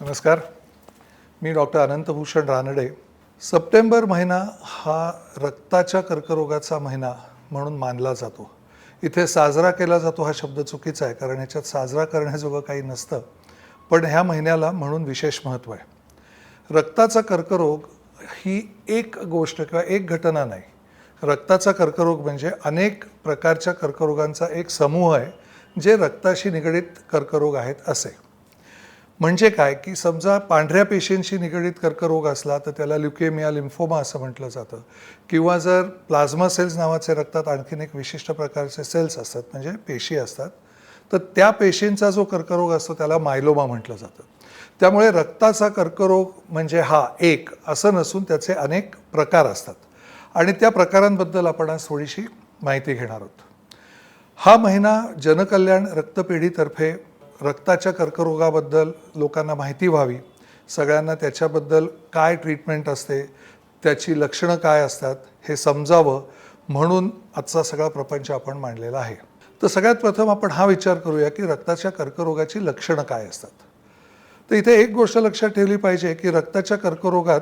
नमस्कार. मी doctor Anantbhushan Ranade. September महिना हा रक्ताच्या कर्करोगाचा महिना म्हणून मानला जातो. इथे साजरा केला जातो हा शब्द चुकीचा आहे कारण ह्याच्यात साजरा करण्याजोगं काही नसतं. पण ह्या महिन्याला म्हणून विशेष महत्त्व आहे. रक्ताचा कर्करोग ही एक गोष्ट किंवा एक घटना नाही. रक्ताचा कर्करोग म्हणजे अनेक प्रकारच्या कर्करोगांचा एक समूह आहे जे रक्ताशी निगडीत कर्करोग आहेत असे. म्हणजे काय की समजा पांढऱ्या पेशींशी निगडीत कर्करोग असला तर त्याला ल्युकेमिया लिम्फोमा असं म्हटलं जातं. किंवा जर प्लाझ्मा सेल्स नावाचे रक्तात आणखीन एक विशिष्ट प्रकारचे सेल्स असतात म्हणजे पेशी असतात तर त्या पेशींचा जो कर्करोग असतो त्याला मायलोमा म्हटलं जातं. त्यामुळे रक्ताचा कर्करोग म्हणजे हा एक असं नसून त्याचे अनेक प्रकार असतात. आणि त्या प्रकारांबद्दल आपण आज थोडीशी माहिती घेणार आहोत. हा महिना जनकल्याण रक्तपेढीतर्फे रक्ताच्या कर्करोगाबद्दल लोकांना माहिती व्हावी. सगळ्यांना त्याच्याबद्दल काय ट्रीटमेंट असते त्याची लक्षणं काय असतात हे समजावं म्हणून आजचा सगळा प्रपंच आपण मांडलेला आहे. तर सगळ्यात प्रथम आपण हा विचार करूया की रक्ताच्या कर्करोगाची लक्षणं काय असतात. तर इथे एक गोष्ट लक्षात ठेवली पाहिजे की रक्ताच्या कर्करोगात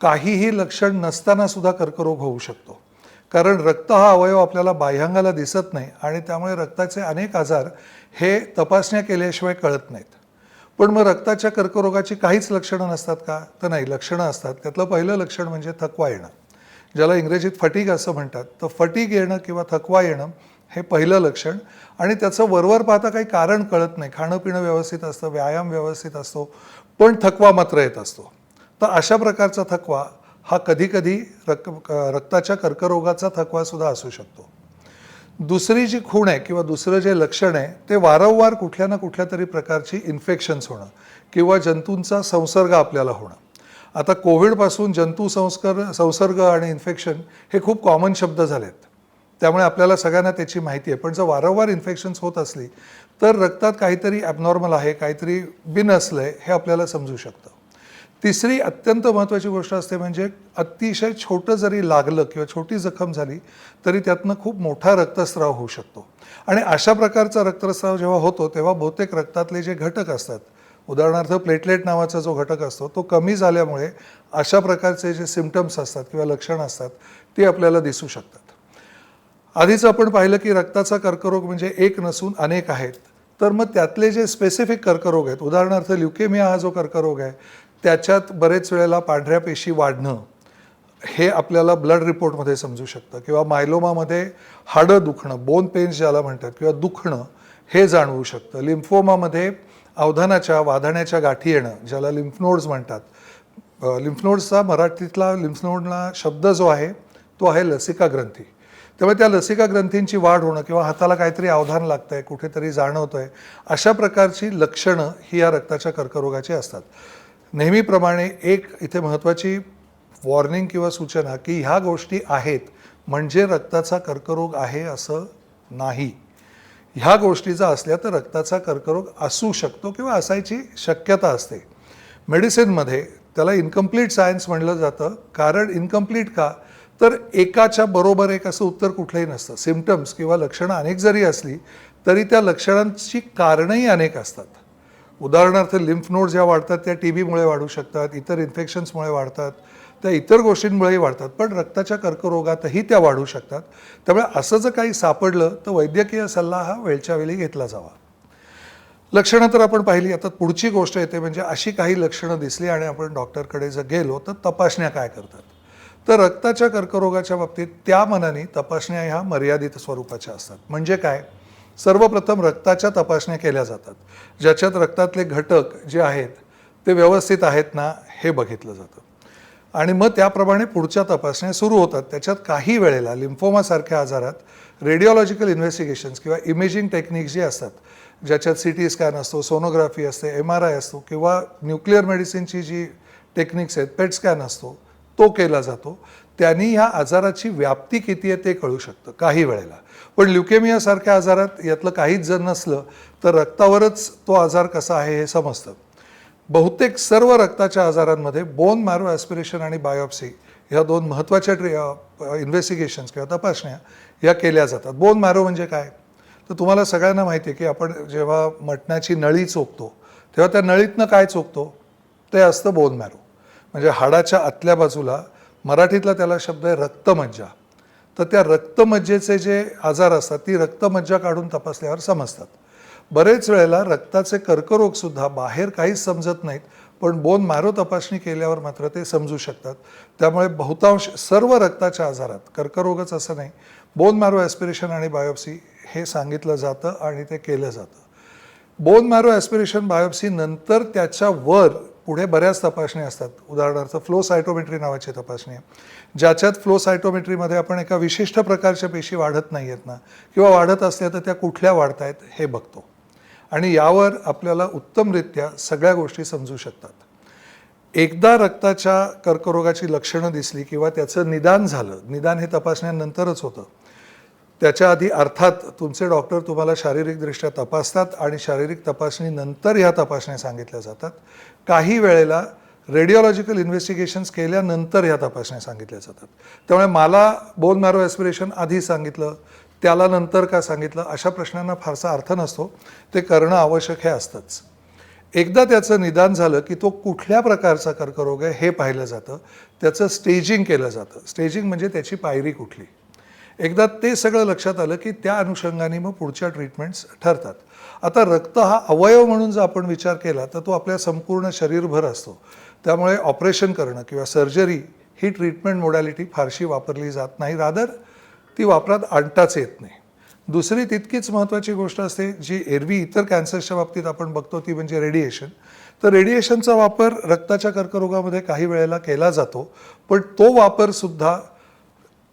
काहीही लक्षण नसताना सुद्धा कर्करोग होऊ शकतो. कारण रक्त हा अवयव आपल्याला बाह्यांगाला दिसत नाही आणि त्यामुळे रक्ताचे अनेक आजार हे तपासण्या केल्याशिवाय कळत नाहीत. पण मग रक्ताच्या कर्करोगाची काहीच लक्षणं नसतात का? तर नाही लक्षणं असतात. त्यातलं पहिलं लक्षण म्हणजे थकवा येणं. ज्याला इंग्रजीत फटीक असं म्हणतात. तर फटीक येणं किंवा थकवा येणं हे पहिलं लक्षण आणि त्याचं वरवर पाहता काही कारण कळत नाही. खाणं पिणं व्यवस्थित असतं व्यायाम व्यवस्थित असतो पण थकवा मात्र येत असतो. तर अशा प्रकारचा थकवा हा कधीकधी रक रक्ताच्या कर्करोगाचा थकवासुद्धा असू शकतो. दुसरी जी खूण आहे किंवा दुसरं जे लक्षण आहे ते वारंवार कुठल्या ना कुठल्या तरी प्रकारची इन्फेक्शन्स होणं किंवा जंतूंचा संसर्ग आपल्याला होणं. आता कोविडपासून जंतू संस्कर संसर्ग आणि इन्फेक्शन हे खूप कॉमन शब्द झालेत. त्यामुळे आपल्याला सगळ्यांना त्याची माहिती आहे. पण जर वारंवार इन्फेक्शन्स होत असली तर रक्तात काहीतरी ॲबनॉर्मल आहे काहीतरी बिन असलं आहे हे आपल्याला समजू शकतं. तिसरी अत्यंत महत्त्वाची गोष्ट असते म्हणजे अतिशय छोटं जरी लागलं किंवा छोटी जखम झाली तरी त्यातनं खूप मोठा रक्तस्राव होऊ शकतो. आणि अशा प्रकारचा रक्तस्राव जेव्हा होतो तेव्हा बहुतेक रक्तातले जे घटक असतात उदाहरणार्थ प्लेटलेट नावाचा जो घटक असतो तो कमी झाल्यामुळे अशा प्रकारचे जे सिमटम्स असतात किंवा लक्षणं असतात ती आपल्याला दिसू शकतात. आधीच आपण पाहिलं की रक्ताचा कर्करोग म्हणजे एक नसून अनेक आहेत. तर मग त्यातले जे स्पेसिफिक कर्करोग आहेत उदाहरणार्थ ल्युकेमिया हा जो कर्करोग आहे त्याच्यात बरेच वेळेला पांढऱ्या पेशी वाढणं हे आपल्याला ब्लड रिपोर्टमध्ये समजू शकतं. किंवा मायलोमामध्ये हाडं दुखणं बोन पेन्स ज्याला म्हणतात किंवा दुखणं हे जाणवू शकतं. लिम्फोमामध्ये अवधानाच्या वाधाण्याच्या गाठी येणं ज्याला लिम्फनोड्स म्हणतात. लिम्फनोड्सचा मराठीतला लिम्फनोडला शब्द जो आहे तो आहे लसिका ग्रंथी. त्यामुळे त्या लसिका ग्रंथींची वाढ होणं किंवा हाताला काहीतरी अवधान लागतं आहे कुठेतरी जाणवतं आहे अशा प्रकारची लक्षणं ही या रक्ताच्या कर्करोगाची असतात. नेहमीप्रमाणे एक इथे महत्त्वाची वॉर्निंग किंवा सूचना की ह्या गोष्टी आहेत म्हणजे रक्ताचा कर्करोग आहे असं नाही. ह्या गोष्टी जर असल्या तर रक्ताचा कर्करोग असू शकतो किंवा असायची शक्यता असते. मेडिसिनमध्ये त्याला इन्कम्प्लीट सायन्स म्हणलं जातं. कारण इन्कम्प्लीट का? तर एकाच्या बरोबर एक असं उत्तर कुठलंही नसतं. सिमटम्स किंवा लक्षणं अनेक जरी असली तरी त्या लक्षणांची कारणंही अनेक असतात. उदाहरणार्थ लिम्फ नोड ज्या वाढतात त्या टी बीमुळे वाढू शकतात इतर इन्फेक्शन्समुळे वाढतात त्या इतर गोष्टींमुळेही वाढतात पण रक्ताच्या कर्करोगातही त्या वाढू शकतात. त्यामुळे असं जर काही सापडलं तर वैद्यकीय सल्ला हा वेळच्या वेळी घेतला जावा. लक्षणं तर आपण पाहिली. आता पुढची गोष्ट येते म्हणजे अशी काही लक्षणं दिसली आणि आपण डॉक्टरकडे जर गेलो तर तपासण्या काय करतात? तर रक्ताच्या कर्करोगाच्या बाबतीत त्या मनाने तपासण्या ह्या मर्यादित स्वरूपाच्या असतात. म्हणजे काय? सर्वप्रथम रक्ताच्या तपासण्या केल्या जातात. ज्याच्यात रक्तातले घटक जे आहेत ते व्यवस्थित आहेत ना हे बघितलं जातं. आणि मग त्याप्रमाणे पुढच्या तपासण्या सुरू होतात. त्याच्यात काही वेळेला लिम्फोमासारख्या आजारात रेडिओलॉजिकल इन्व्हेस्टिगेशन्स किंवा इमेजिंग टेक्निक्स जी असतात ज्याच्यात सी टी स्कॅन असतो सोनोग्राफी असते एम आर आय असतो किंवा न्यूक्लिअर मेडिसिनची जी टेक्निक्स आहेत पेट स्कॅन असतो तो केला जातो. त्यांनी ह्या आजाराची व्याप्ती किती आहे ते कळू शकतं काही वेळेला. पण ल्युकेमियासारख्या आजारात यातलं काहीच जर नसलं तर रक्तावरच तो आजार कसा आहे हे समजतं. बहुतेक सर्व रक्ताच्या आजारांमध्ये बोन मॅरो ॲस्पिरेशन आणि बायोप्सी ह्या दोन महत्त्वाच्या ट्रे इन्व्हेस्टिगेशन्स किंवा तपासण्या या केल्या जातात. बोन मॅरो म्हणजे काय? तर तुम्हाला सगळ्यांना माहिती आहे की आपण जेव्हा मटणाची नळी चोखतो तेव्हा त्या नळीतनं काय चोखतो? ते असतं बोन मॅरो म्हणजे हाडाच्या आतल्या बाजूला मराठीतला त्याला शब्द आहे रक्तमज्जा. तर त्या रक्तमज्जेचे जे आजार असतात ती रक्तमज्जा काढून तपासल्यावर समजतात. बरेच वेळेला रक्ताचे कर्करोगसुद्धा बाहेर काहीच समजत नाहीत पण बोन मॅरो तपासणी केल्यावर मात्र ते समजू शकतात. त्यामुळे बहुतांश सर्व रक्ताच्या आजारात कर्करोगच असं नाही बोन मॅरो ॲस्पिरेशन आणि बायोप्सी हे सांगितलं जातं आणि ते केलं जातं. बोन मॅरो ॲस्पिरेशन बायोप्सी नंतर त्याच्यावर पुढे बऱ्याच तपासण्या असतात. उदाहरणार्थ फ्लो सायटोमेट्री नावाची तपासणी आहे. ज्याच्यात फ्लो सायटोमेट्रीमध्ये आपण एका विशिष्ट प्रकारच्या पेशी वाढत नाही आहेत ना किंवा वाढत असल्या तर त्या कुठल्या वाढत आहेत हे बघतो. आणि यावर आपल्याला उत्तमरित्या सगळ्या गोष्टी समजू शकतात. एकदा रक्ताच्या कर्करोगाची लक्षणं दिसली किंवा त्याचं निदान झालं निदान हे तपासण्यानंतरच होतं. त्याच्या आधी अर्थात तुमचे डॉक्टर तुम्हाला शारीरिकदृष्ट्या तपासतात आणि शारीरिक तपासणीनंतर ह्या तपासण्या सांगितल्या जातात. काही वेळेला रेडिओलॉजिकल इन्व्हेस्टिगेशन्स केल्यानंतर ह्या तपासण्या सांगितल्या जातात. त्यामुळे मला बोन मॅरो ॲस्पिरेशन आधी सांगितलं त्याला नंतर का सांगितलं अशा प्रश्नांना फारसा अर्थ नसतो. ते करणं आवश्यक हे असतंच. एकदा त्याचं निदान झालं की तो कुठल्या प्रकारचा कर्करोग आहे हे पाहिलं जातं. त्याचं स्टेजिंग केलं जातं. स्टेजिंग म्हणजे त्याची पायरी कुठली? एकदा ते सगळं लक्षात आलं की त्या अनुषंगाने मग पुढच्या ट्रीटमेंट्स ठरतात. आता रक्त हा अवयव म्हणून जर आपण विचार केला तर तो आपल्या संपूर्ण शरीरभर असतो. त्यामुळे ऑपरेशन करणं किंवा सर्जरी ही ट्रीटमेंट मोडॅलिटी फारशी वापरली जात नाही. रादर ती वापरात आणताच येत नाही. दुसरी तितकीच महत्त्वाची गोष्ट असते जी एरवी इतर कॅन्सरच्या बाबतीत आपण बघतो ती म्हणजे रेडिएशन तर रेडिएशनचा वापर रक्ताच्या कर्करोगामध्ये काही वेळेला केला जातो पण तो वापरसुद्धा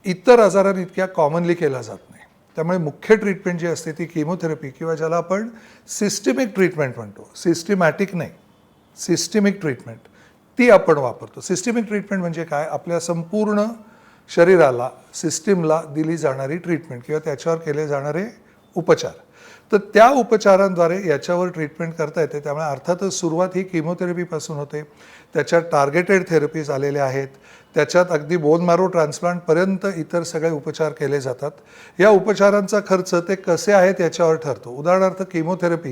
इतर आजारांइतक्या कॉमनली केला जात नाही. त्यामुळे मुख्य ट्रीटमेंट जी असते ती किमोथेरपी किंवा ज्याला आपण सिस्टमिक ट्रीटमेंट म्हणतो. सिस्टमॅटिक नाही. सिस्टमिक ट्रीटमेंट ती आपण वापरतो. सिस्टमिक ट्रीटमेंट म्हणजे काय? आपल्या संपूर्ण शरीराला सिस्टीमला दिली जाणारी ट्रीटमेंट किंवा त्याच्यावर केले जाणारे उपचार. तर त्या उपचारांद्वारे याच्यावर ट्रीटमेंट करता येते. त्यामुळे अर्थातच सुरुवात ही किमोथेरपीपासून होते. त्याच्या टार्गेटेड थेरपीज आलेल्या आहेत. त्याच्यात अगदी बोन मॅरो ट्रान्सप्लांटपर्यंत इतर सगळे उपचार केले जातात. या उपचारांचा खर्च ते कसे आहेत याच्यावर ठरतो. उदाहरणार्थ किमोथेरपी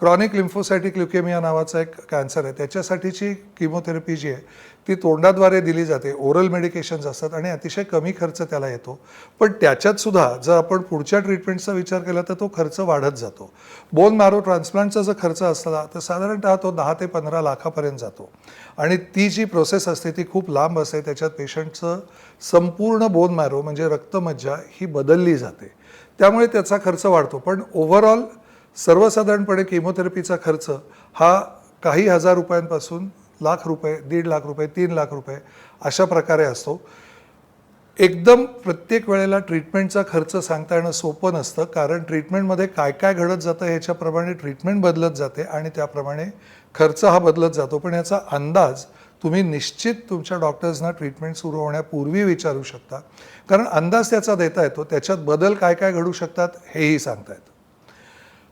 क्रॉनिक लिम्फोसायटिक ल्युकेमिया नावाचा एक कॅन्सर आहे. त्याच्यासाठीची किमोथेरपी जी आहे ती तोंडाद्वारे दिली जाते. ओरल मेडिकेशन्स असतात आणि अतिशय कमी खर्च त्याला येतो. पण त्याच्यात सुद्धा जर आपण पुढच्या ट्रीटमेंटचा विचार केला तर तो खर्च वाढत जातो. बोन मॅरो ट्रान्सप्लांटचा जर खर्च असला तर साधारणतः तो दहा ते पंधरा लाखापर्यंत जातो. आणि ती जी प्रोसेस असते ती खूप लांब असते त्याच्यात पेशंटचं संपूर्ण बोन मॅरो म्हणजे रक्तमज्जा ही बदलली जाते. त्यामुळे त्याचा खर्च वाढतो. पण ओव्हरऑल सर्वसाधारणपणे किमोथेरपीचा खर्च हा काही हजार रुपयांपासून लाख रुपये दीड लाख रुपये तीन लाख रुपये अशा प्रकारे असतो. एकदम प्रत्येक वेळेला ट्रीटमेंटचा खर्च सांगता येणं सोपं नसतं कारण ट्रीटमेंटमध्ये काय काय घडत जातं ह्याच्याप्रमाणे ट्रीटमेंट बदलत जाते आणि त्याप्रमाणे खर्च हा बदलत जातो पण याचा अंदाज तुम्ही निश्चित तुमच्या डॉक्टर्सना ट्रीटमेंट सुरू होण्यापूर्वी विचारू शकता. कारण अंदाज त्याचा देता येतो त्याच्यात बदल काय काय घडू शकतात हेही सांगता येतं.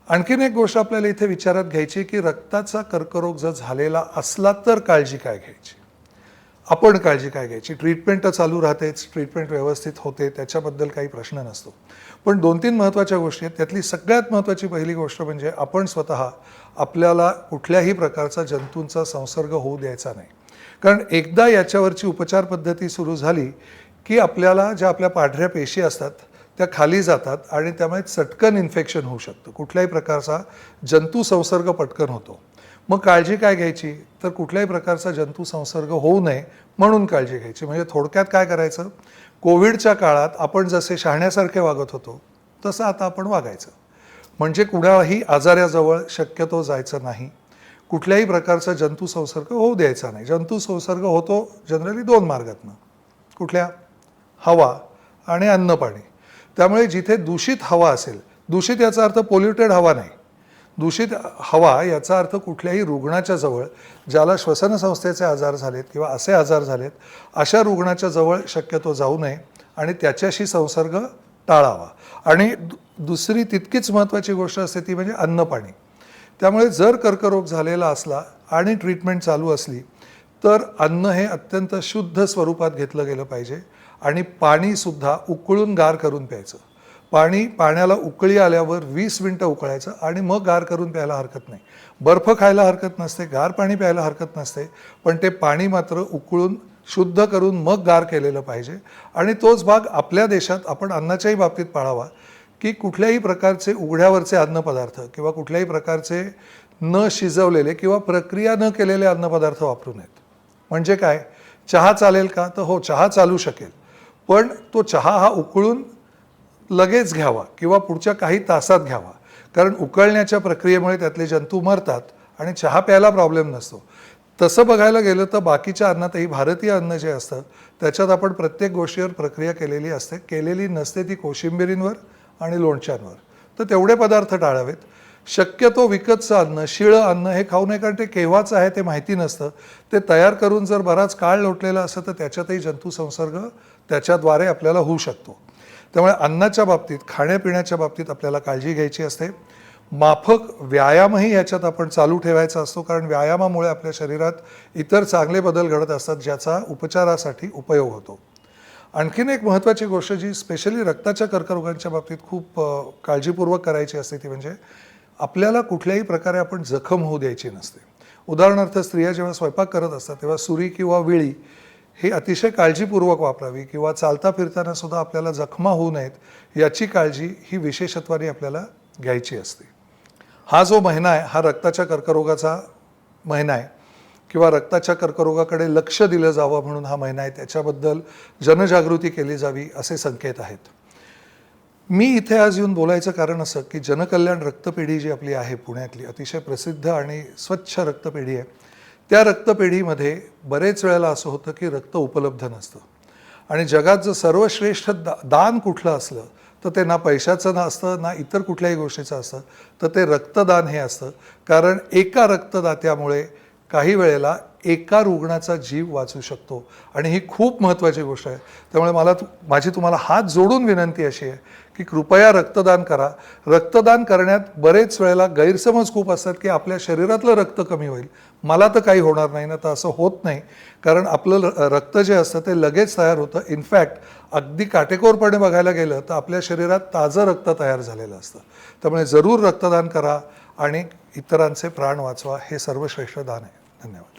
आणखीन एक गोष्ट आपल्याला इथे विचारात घ्यायची की रक्ताचा कर्करोग जर झालेला असला तर काळजी काय घ्यायची? आपण काळजी काय घ्यायची? ट्रीटमेंट तर चालू राहतेच ट्रीटमेंट व्यवस्थित होते त्याच्याबद्दल काही प्रश्न नसतो. पण दोन तीन महत्त्वाच्या गोष्टी आहेत. त्यातली सगळ्यात महत्त्वाची पहिली गोष्ट म्हणजे आपण स्वतः आपल्याला कुठल्याही प्रकारचा जंतूंचा संसर्ग होऊ द्यायचा नाही. कारण एकदा याच्यावरची उपचार पद्धती सुरू झाली की आपल्याला ज्या आपल्या पांढऱ्या पेशी असतात त्या खाली जातात आणि त्यामुळे चटकन इन्फेक्शन होऊ शकतं. कुठल्याही प्रकारचा जंतू संसर्ग पटकन होतो. मग काळजी काय घ्यायची? तर कुठल्याही प्रकारचा जंतू संसर्ग होऊ नये म्हणून काळजी घ्यायची. म्हणजे थोडक्यात काय करायचं? कोविडच्या काळात आपण जसे शहाण्यासारखे वागत होतो तसं आता आपण वागायचं. म्हणजे कुणालाही आजाराजवळ शक्यतो जायचं नाही. कुठल्याही प्रकारचा जंतू संसर्ग होऊ द्यायचा नाही. जंतू संसर्ग होतो जनरली दोन मार्गातनं. कुठल्या? हवा आणि अन्न पाणी. त्यामुळे जिथे दूषित हवा असेल दूषित याचा अर्थ पोल्युटेड हवा नाही. दूषित हवा याचा अर्थ कुठल्याही रुग्णाच्या जवळ ज्याला श्वसनसंस्थेचे आजार झालेत किंवा असे आजार झालेत अशा रुग्णाच्या जवळ शक्यतो जाऊ नये आणि त्याच्याशी संसर्ग टाळावा. आणि दु- दुसरी तितकीच महत्त्वाची गोष्ट असते ती म्हणजे अन्न पाणी त्यामुळे जर कर्करोग झालेला असला आणि ट्रीटमेंट चालू असली तर अन्न हे अत्यंत शुद्ध स्वरूपात घेतलं गेलं पाहिजे आणि पाणीसुद्धा उकळून गार करून प्यायचं. पाणी पाण्याला उकळी आल्यावर वीस मिनटं उकळायचं आणि मग गार करून प्यायला हरकत नाही. बर्फ खायला हरकत नसते गार पाणी प्यायला हरकत नसते पण ते पाणी मात्र उकळून शुद्ध करून मग गार केलेलं पाहिजे. आणि तोच भाग आपल्या देशात आपण अन्नाच्याही बाबतीत पाळावा की कुठल्याही प्रकारचे उघड्यावरचे अन्नपदार्थ किंवा कुठल्याही प्रकारचे न शिजवलेले किंवा प्रक्रिया न केलेले अन्नपदार्थ वापरू नयेत. म्हणजे काय? चहा चालेल का? तर हो चहा चालू शकेल. पण तो चहा हा उकळून लगेच घ्यावा किंवा पुढच्या काही तासात घ्यावा. कारण उकळण्याच्या प्रक्रियेमुळे त्यातले जंतू मरतात आणि चहा प्यायला प्रॉब्लेम नसतो. तसं बघायला गेलं तर बाकीच्या अन्नातही भारतीय अन्न जे असतं त्याच्यात आपण प्रत्येक गोष्टीवर प्रक्रिया केलेली असते. केलेली नसते ती कोशिंबिरींवर आणि लोणच्यांवर. तर तेवढे पदार्थ टाळावेत. शक्यतो विकतचं अन्न शिळं अन्न हे खाऊ नये कारण ते केव्हाचं आहे ते माहिती नसतं. ते तयार करून जर बराच काळ लोटलेला असतं तर त्याच्यातही जंतू संसर्ग त्याच्याद्वारे आपल्याला होऊ शकतो. त्यामुळे अन्नाच्या बाबतीत खाण्यापिण्याच्या बाबतीत आपल्याला काळजी घ्यायची असते. माफक व्यायामही याच्यात आपण चालू ठेवायचा असतो कारण व्यायामामुळे आपल्या शरीरात इतर चांगले बदल घडत असतात ज्याचा उपचारासाठी उपयोग होतो. आणखीन एक महत्त्वाची गोष्ट जी स्पेशली रक्ताच्या कर्करोगांच्या बाबतीत खूप काळजीपूर्वक करायची असते ती म्हणजे आपल्याला कुठल्याही प्रकारे आपण जखम होऊ द्यायची नसते. उदाहरणार्थ स्त्रिया जेव्हा स्वयंपाक करत असतात तेव्हा सुरी किंवा विळी ही अतिशय काळजीपूर्वक वापरावी किंवा चालता फिरताना सुद्धा आपल्याला जखमा होऊ नयेत याची काळजी ही विशेषत्वाने आपल्याला घ्यायची असते. हा जो महिना आहे हा रक्ताच्या कर्करोगाचा महिना आहे किंवा रक्ताच्या कर्करोगाकडे लक्ष दिलं जावं म्हणून हा महिना आहे त्याच्याबद्दल जनजागृती केली जावी असे संकेत आहेत. मी इथे आज येऊन बोलायचं कारण असं की जनकल्याण रक्तपेढी जी आपली आहे पुण्यातली अतिशय प्रसिद्ध आणि स्वच्छ रक्तपेढी आहे. त्या रक्तपेढीमध्ये बरेच वेळेला असं होतं की रक्त उपलब्ध नसतं. आणि जगात जर सर्वश्रेष्ठ दा दान कुठलं असलं तर ते ना पैशाचं ना असतं ना इतर कुठल्याही गोष्टीचं असतं तर ते रक्तदान हे असतं. कारण एका रक्तदात्यामुळे काही वेळेला एका रुग्णाचा जीव वाचू शकतो. आणि ही खूप महत्त्वाची गोष्ट आहे. त्यामुळे मला माझी तुम्हाला हात जोडून विनंती अशी आहे की कृपया रक्तदान करा. रक्तदान करण्यात बरेच वेळेला गैरसमज खूप असतात की आपल्या शरीरातलं रक्त कमी होईल. मला तर काही होणार नाही ना तर असं होत नाही. कारण आपलं र- रक्त जे असतं ते लगेच तयार होतं. इनफॅक्ट अगदी काटेकोरपणे बघायला गेलं तर आपल्या शरीरात ताजं रक्त तयार झालेलं असतं. त्यामुळे जरूर रक्तदान करा आणि इतरांचे प्राण वाचवा. हे सर्वश्रेष्ठ दान आहे. धन्यवाद.